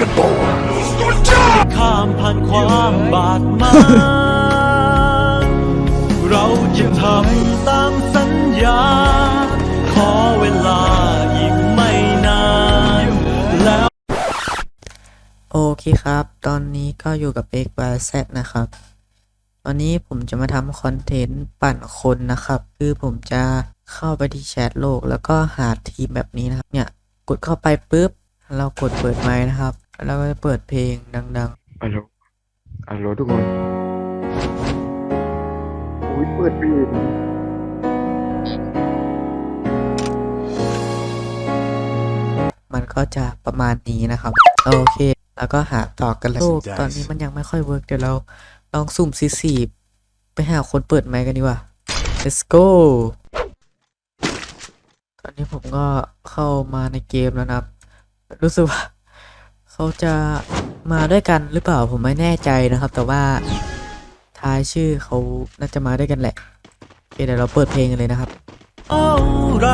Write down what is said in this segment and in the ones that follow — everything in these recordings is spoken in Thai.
กันต่อข้ามผ่านความบาดหมางเราจะทำตามสัญญา ขอเวลาอีกไม่นาน แล้ว โอเคครับ ตอนนี้ก็อยู่กับ x y z นะครับ ตอนนี้ผมจะมาทำคอนเทนต์ปั่นคนนะครับ คือผมจะเข้าไปที่แชทโลก แล้วก็หาทีมแบบนี้นะครับ เนี่ย กดเข้าไปปุ๊บ เรากดเปิดไมค์นะครับ แล้วก็จะเปิดเพลงดังอัลโหลอัลโหลทุกคนอุ้ยเปิดเพลงๆมันก็จะประมาณนี้นะครับ โอเค แล้วก็หาต่อกันเลยโลกตอนนี้มันยังไม่ค่อยเวิร์กเดี๋ยวเราลองสุ่มซีซีไปหาคนเปิดไมค์กันดีกว่า let's go ตอนนี้ผมก็เข้ามาในเกมแล้วนะครับ รู้สึกว่า เขาจะมาด้วยกันหรือเปล่าผมไม่แน่ใจนะครับ แต่ว่าท้ายชื่อเขาน่าจะมาด้วยกันแหละโอเคเดี๋ยวเราเปิดเพลงกันเลยนะครับอะไร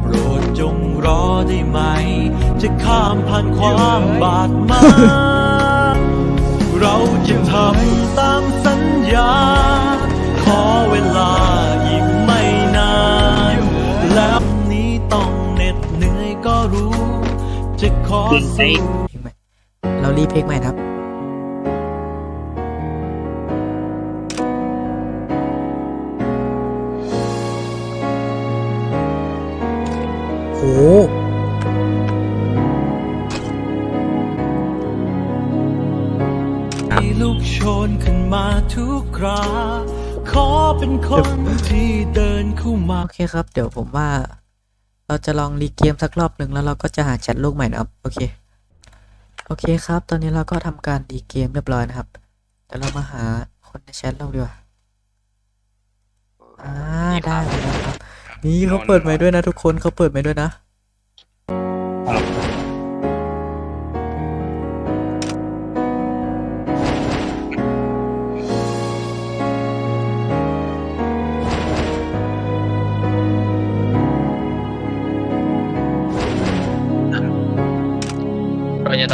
โปรดจงรอได้ไหม จะข้ามผ่านความบาดหมางเราจะทำตามสัญญา ขอเวลาอีกไม่นาน แล้วนี้ต้องเหน็ดเหนื่อยก็รู้ จะขอสู้เพลงใหม่เรารีเพลงใหม่นะครับ โห มีลูกโชนขึ้นมาทุกคราขอเป็นคนที่เดินเข้ามา โอเคครับ เดี๋ยวผมว่า เราจะลองรีเกมสักรอบหนึ่งแล้วเราก็จะหาแชทลูกใหม่นะครับ โอเค โอเคครับ ตอนนี้เราก็ทำการรีเกมเรียบร้อยนะครับ เดี๋ยวเรามาหาคนในแชทเราดีกว่าอ่าได้เลยนะครับ นี่เขาเปิดไมค์ด้วยนะทุกคนเขาเปิดไมค์ด้วยนะ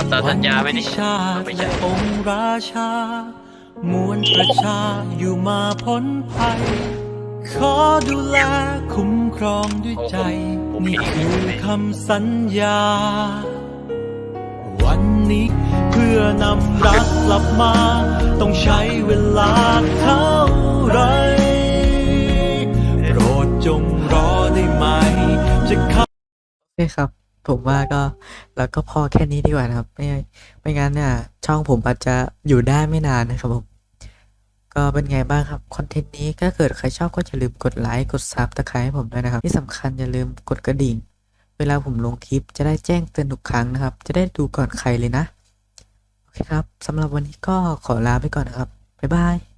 เราจะทำตาสัญญาไหมวันนี่ที่ชาติไม่ใช่และองค์ราชามวลประชาอยู่มาพ้นภัย ขอดูแลคุ้มครองด้วยใจ นี่คือคำสัญญา วันนี้เพื่อนำรักกลับมา ต้องใช้เวลาเท่าไหรโปรดจงรอได้ไหมจะเข้าโอเคครับ ผมว่าก็เราก็พอแค่นี้ดีกว่านะครับ ไม่ไม่งั้นเนี่ย ช่องผมอาจจะอยู่ได้ไม่นานนะครับผมก็เป็นไงบ้างครับ คอนเทนต์นี้ถ้าเกิดใครชอบก็อย่าลืมกดไลค์กดซับตะไคร้ให้ผมด้วยนะครับ ที่สำคัญอย่าลืมกดกระดิ่ง เวลาผมลงคลิปจะได้แจ้งเตือนทุกครั้งนะครับ จะได้ดูก่อนใครเลยนะ โอเคครับสำหรับวันนี้ก็ขอลาไปก่อนนะครับบ๊ายบาย